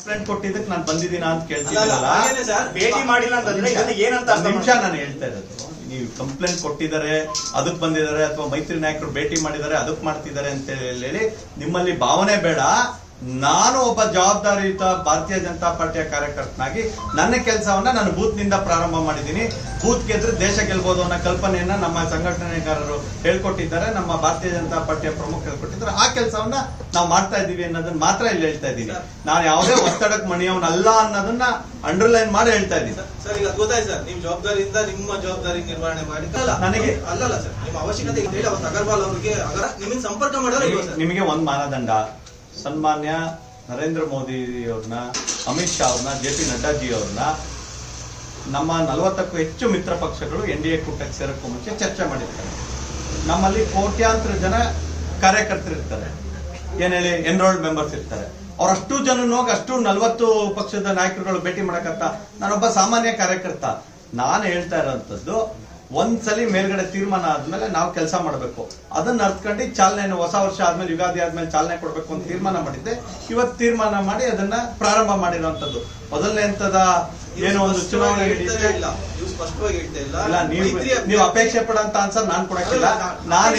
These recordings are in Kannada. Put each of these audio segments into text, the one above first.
ಕಂಪ್ಲೇಂಟ್ ಕೊಟ್ಟಿದ್ದಕ್ಕೆ ನಾನು ಬಂದಿದ್ದೀನಾ ಅಂತ ಸರ್. ಭೇಟಿ ಮಾಡಿಲ್ಲ ಅಂತಂದ್ರೆ ಇದನ್ನ ಏನಂತ ನಿಮಿಷ ನಾನು ಹೇಳ್ತಾ ಇರೋದು. ನೀವು ಕಂಪ್ಲೇಂಟ್ ಕೊಟ್ಟಿದ್ದಾರೆ ಅದಕ್ಕೆ ಬಂದಿದ್ದಾರೆ ಅಥವಾ ಮೈತ್ರಿ ನಾಯಕರು ಭೇಟಿ ಮಾಡಿದ್ದಾರೆ ಅದಕ್ ಮಾಡ್ತಿದ್ದಾರೆ ಅಂತ ಹೇಳಿ ನಿಮ್ಮಲ್ಲಿ ಭಾವನೆ ಬೇಡ. ನಾನು ಒಬ್ಬ ಜವಾಬ್ದಾರಿಯುತ ಭಾರತೀಯ ಜನತಾ ಪಾರ್ಟಿಯ ಕಾರ್ಯಕರ್ತನಾಗಿ ನನ್ನ ಕೆಲಸವನ್ನ ನಾನು ಬೂತ್ನಿಂದ ಪ್ರಾರಂಭ ಮಾಡಿದ್ದೀನಿ. ಬೂತ್ ಗೆದ್ರೆ ದೇಶ ಗೆಲ್ಬಹುದು ಅನ್ನೋ ಕಲ್ಪನೆಯನ್ನ ನಮ್ಮ ಸಂಘಟನೆಗಾರರು ಹೇಳ್ಕೊಟ್ಟಿದ್ದಾರೆ. ನಮ್ಮ ಭಾರತೀಯ ಜನತಾ ಪಾರ್ಟಿಯ ಪ್ರಮುಖ ಹೇಳ್ಕೊಟ್ಟಿದ್ದಾರೆ. ಆ ಕೆಲಸವನ್ನ ನಾವು ಮಾಡ್ತಾ ಇದ್ದೀವಿ ಅನ್ನೋದನ್ನ ಮಾತ್ರ ಇಲ್ಲಿ ಹೇಳ್ತಾ ಇದ್ದೀನಿ. ನಾನು ಯಾವುದೇ ಒತ್ತಡಕ್ಕೆ ಮಣಿಯವನಲ್ಲ ಅನ್ನೋದನ್ನ ಅಂಡರ್ಲೈನ್ ಮಾಡಿ ಹೇಳ್ತಾ ಇದ್ದೀನಿ. ಸರ್, ಈಗ ಗೊತ್ತಾಯ್ತು ಸರ್. ನಿಮ್ ಜವಾಬ್ದಾರಿಯಿಂದ ನಿಮ್ಮ ಜವಾಬ್ದಾರಿ ನಿರ್ವಹಣೆ ಮಾಡಿ. ನನಗೆ- ಅಲ್ಲಲ್ಲ ಸರ್. ನಿಮ್ಮ ಅವಶ್ಯಕತೆ ಅವರಿಗೆ ಅಗರ ನಿಮಗೆ ಸಂಪರ್ಕ ಮಾಡಿದ್ರೆ ನಿಮಗೆ ಒಂದ್ ಮಾನದಂಡ. ಸನ್ಮಾನ್ಯ ನರೇಂದ್ರ ಮೋದಿ ಅವ್ರನ್ನ, ಅಮಿತ್ ಶಾ ಅವ್ರನ್ನ, ಜೆ ಪಿ ನಡ್ಡಾಜಿ ನಮ್ಮ ನಲವತ್ತಕ್ಕೂ ಹೆಚ್ಚು ಮಿತ್ರ ಪಕ್ಷಗಳು ಎನ್ ಡಿ ಎ ಕೂಟಕ್ಕೆ ಸೇರಕ್ಕೂ ಮುಂಚೆ ಚರ್ಚೆ ಮಾಡಿರ್ತಾರೆ. ನಮ್ಮಲ್ಲಿ ಕೋಟ್ಯಾಂತರ ಜನ ಕಾರ್ಯಕರ್ತರಿರ್ತಾರೆ ಏನ್ ಹೇಳಿ ಎನ್ರೋಲ್ಡ್ ಮೆಂಬರ್ಸ್ ಇರ್ತಾರೆ. ಅವರಷ್ಟು ಜನ ಹೋಗಿ ಅಷ್ಟು ನಲವತ್ತು ಪಕ್ಷದ ನಾಯಕರುಗಳು ಭೇಟಿ ಮಾಡಕತ್ತ, ನಾನೊಬ್ಬ ಸಾಮಾನ್ಯ ಕಾರ್ಯಕರ್ತ. ನಾನು ಹೇಳ್ತಾ ಇರೋಂಥದ್ದು ಒಂದ್ಸಲಿ ಮೇಲ್ಗಡೆ ತೀರ್ಮಾನ ಆದ್ಮೇಲೆ ನಾವು ಕೆಲಸ ಮಾಡಬೇಕು. ಅದನ್ನ ಅರ್ಥಕೊಂಡು ಚಾಲನೆ ಹೊಸ ವರ್ಷ ಆದ್ಮೇಲೆ ಯುಗಾದಿ ಆದ್ಮೇಲೆ ಚಾಲನೆ ಕೊಡ್ಬೇಕು ಅಂತ ತೀರ್ಮಾನ ಮಾಡಿದ್ದೆ. ಇವತ್ತು ತೀರ್ಮಾನ ಮಾಡಿ ಅದನ್ನ ಪ್ರಾರಂಭ ಮಾಡಿರೋಂಥದ್ದು. ಮೊದಲನೇ ಹಂತದ ಏನೋ ಒಂದು ಚುನಾವಣೆ ಇಲ್ಲ. ನೀವು ಅಪೇಕ್ಷೆ ಪಡೋಂತ ಆನ್ಸರ್ ನಾನ್ ಕೊಡಕ್ಕಿಲ್ಲ. ನಾನು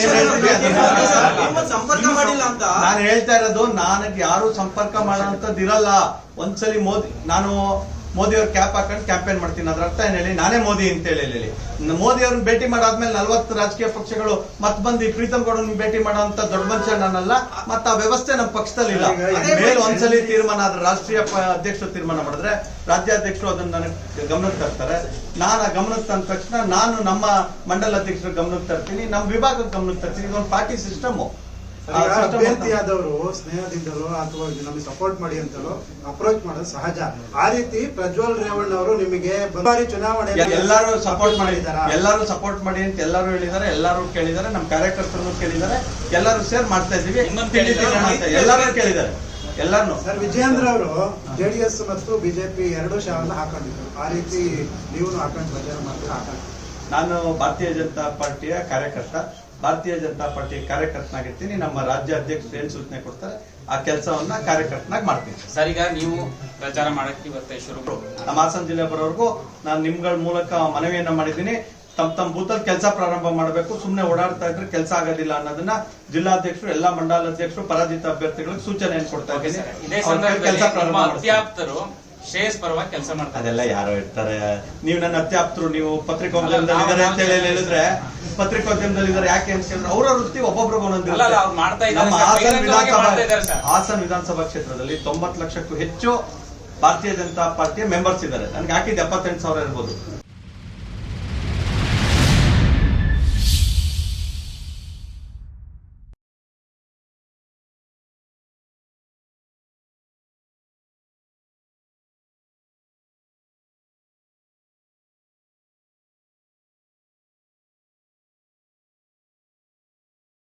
ನಾನು ಹೇಳ್ತಾ ಇರೋದು ನನಗೆ ಯಾರು ಸಂಪರ್ಕ ಮಾಡೋಂಥದ್ದು ಇರಲ್ಲ ಒಂದ್ಸಲಿ ಮೋದಿ ನಾನು ಮೋದಿ ಅವ್ರ ಕ್ಯಾಪ್ ಹಾಕೊಂಡು ಕ್ಯಾಂಪೇನ್ ಮಾಡ್ತೀನಿ. ಅದ್ರ ಅರ್ಥ ಏನ್ ಹೇಳಿ? ನಾನೇ ಮೋದಿ ಅಂತ ಹೇಳಿ ಹೇಳಿ ಮೋದಿ ಅವ್ರನ್ನ ಭೇಟಿ ಮಾಡಾದ್ಮೇಲೆ ನಲ್ವತ್ತು ರಾಜಕೀಯ ಪಕ್ಷಗಳು ಮತ್ ಬಂದು ಪ್ರೀತಮ್ ಗೌಡ ಭೇಟಿ ಮಾಡೋಂತ ದೊಡ್ಡ ಮನುಷ್ಯ ನಾನಲ್ಲ ಮತ್ತ ಆ ವ್ಯವಸ್ಥೆ ನಮ್ಮ ಪಕ್ಷದಲ್ಲಿ ಇಲ್ಲ. ಮೇಲೆ ಒಂದ್ಸಲಿ ತೀರ್ಮಾನ ಆದ್ರೆ ರಾಷ್ಟ್ರೀಯ ಅಧ್ಯಕ್ಷರು ತೀರ್ಮಾನ ಮಾಡಿದ್ರೆ ರಾಜ್ಯಾಧ್ಯಕ್ಷರು ಅದನ್ನ ನನಗೆ ಗಮನಕ್ಕೆ ತರ್ತಾರೆ. ನಾನು ಆ ಗಮನಕ್ಕೆ ತಂದ ತಕ್ಷಣ ನಾನು ನಮ್ಮ ಮಂಡಲ ಅಧ್ಯಕ್ಷರ ಗಮನಕ್ಕೆ ತರ್ತೀನಿ ನಮ್ಮ ವಿಭಾಗಕ್ಕೆ ಗಮನಕ್ಕೆ ತರ್ತೀನಿ. ಇದೊಂದು ಪಾರ್ಟಿ ಸಿಸ್ಟಮ್. ಅಭ್ಯರ್ಥಿಯಾದವರು ಸ್ನೇಹದಿಂದಲೋ ಅಥವಾ ನಮಗೆ ಸಪೋರ್ಟ್ ಮಾಡಿ ಅಂತಲೋ ಅಪ್ರೋಚ್ ಮಾಡೋದು ಸಹಜ. ಆ ರೀತಿ ಪ್ರಜ್ವಲ್ ರೇವಣ್ಣ ಅವರು ನಿಮಗೆ ಬಾರಿ ಚುನಾವಣೆ ಎಲ್ಲರೂ ಸಪೋರ್ಟ್ ಮಾಡಿದ್ದಾರೆ? ಮಾಡಿದಾರಾ? ಎಲ್ಲರೂ ಸಪೋರ್ಟ್ ಮಾಡಿ ಅಂತ ಎಲ್ಲರೂ ಹೇಳಿದ್ದಾರೆ ಎಲ್ಲರೂ ಕೇಳಿದ್ದಾರೆ ನಮ್ಮ ಕಾರ್ಯಕರ್ತರು ಕೇಳಿದ್ದಾರೆ ಎಲ್ಲರೂ ಸೇರ್ ಮಾಡ್ತಾ ಇದೀವಿ? ಎಲ್ಲರೂ ಕೇಳಿದ್ದಾರೆ. ಎಲ್ಲಾರು ಸರ್ ವಿಜಯೇಂದ್ರ ಅವರು ಜೆಡಿಎಸ್ ಮತ್ತು ಬಿಜೆಪಿ ಎರಡು ಶಾವನ್ನ ಹಾಕೊಂಡಿದ್ರು ಆ ರೀತಿ ನೀವು ಹಾಕೊಂಡು ಪ್ರಚಾರ ಮಾಡ್ತೀರಾ? ಹಾಕೊಂಡು ನಾನು ಭಾರತೀಯ ಜನತಾ ಪಾರ್ಟಿಯ ಕಾರ್ಯಕರ್ತ. ಭಾರತೀಯ ಜನತಾ ಪಾರ್ಟಿ ಕಾರ್ಯಕರ್ತನಾಗಿರ್ತೀನಿ ನಮ್ಮ ರಾಜ್ಯ ಅಧ್ಯಕ್ಷರು ಏನ್ ಸೂಚನೆ ಕೊಡ್ತಾರೆ ಆ ಕೆಲಸವನ್ನ ಕಾರ್ಯಕರ್ತನಾಗಿ ಮಾಡ್ತೀನಿ. ಸರ್ ಈಗ ನೀವು ಪ್ರಚಾರ ಮಾಡಕ್ಕೆ ಇವತ್ತೆ ಶುರು ನಮ್ಮ ಹಾಸನ ಜಿಲ್ಲೆ ಬರೋರ್ಗು ನಾನು ನಿಮ್ಗಳ ಮೂಲಕ ಮನವಿಯನ್ನ ಮಾಡಿದ್ದೀನಿ. ತಮ್ಮ ತಮ್ಮ ಬೂತಲ್ಲಿ ಕೆಲಸ ಪ್ರಾರಂಭ ಮಾಡಬೇಕು ಸುಮ್ಮನೆ ಓಡಾಡ್ತಾ ಇದ್ರೆ ಕೆಲಸ ಆಗೋದಿಲ್ಲ ಅನ್ನೋದನ್ನ ಜಿಲ್ಲಾಧ್ಯಕ್ಷರು ಎಲ್ಲಾ ಮಂಡಲಾಧ್ಯಕ್ಷರು ಪರಾಜಿತ ಅಭ್ಯರ್ಥಿಗಳಿಗೆ ಸೂಚನೆಯನ್ನು ಕೊಡ್ತಾ ಇದ್ದೀನಿ. ಕೆಲಸ ಪ್ರಾರಂಭ ಶ್ರೇಯಸ್ ಪರವಾಗಿ ಕೆಲಸ ಮಾಡ್ತಾರೆ. ಅದೆಲ್ಲ ಯಾರೋ ಇರ್ತಾರೆ. ನೀವು ನನ್ನ ಅತ್ಯಾಪ್ತರು ನೀವು ಪತ್ರಿಕೋದ್ಯಮದಲ್ಲಿ ಇದ್ದಾರೆ ಅಂತ ಹೇಳಿ ಹೇಳಿದ್ರೆ ಪತ್ರಿಕೋದ್ಯಮದಲ್ಲಿ ಇದ್ದಾರೆ ಯಾಕೆ ಅಂತ ಹೇಳಿದ್ರೆ ಅವರ ವೃತ್ತಿ ಒಬ್ಬೊಬ್ರು ಒಂದೊಂದು ಹಾಸನ ವಿಧಾನಸಭಾ ಕ್ಷೇತ್ರದಲ್ಲಿ ತೊಂಬತ್ತು ಲಕ್ಷಕ್ಕೂ ಹೆಚ್ಚು ಭಾರತೀಯ ಜನತಾ ಪಾರ್ಟಿಯ ಮೆಂಬರ್ಸ್ ಇದ್ದಾರೆ. ನನ್ಗೆ ಹಾಕಿದ್ದು ಎಪ್ಪತ್ತೆಂಟು ಸಾವಿರ ಇರ್ಬೋದು.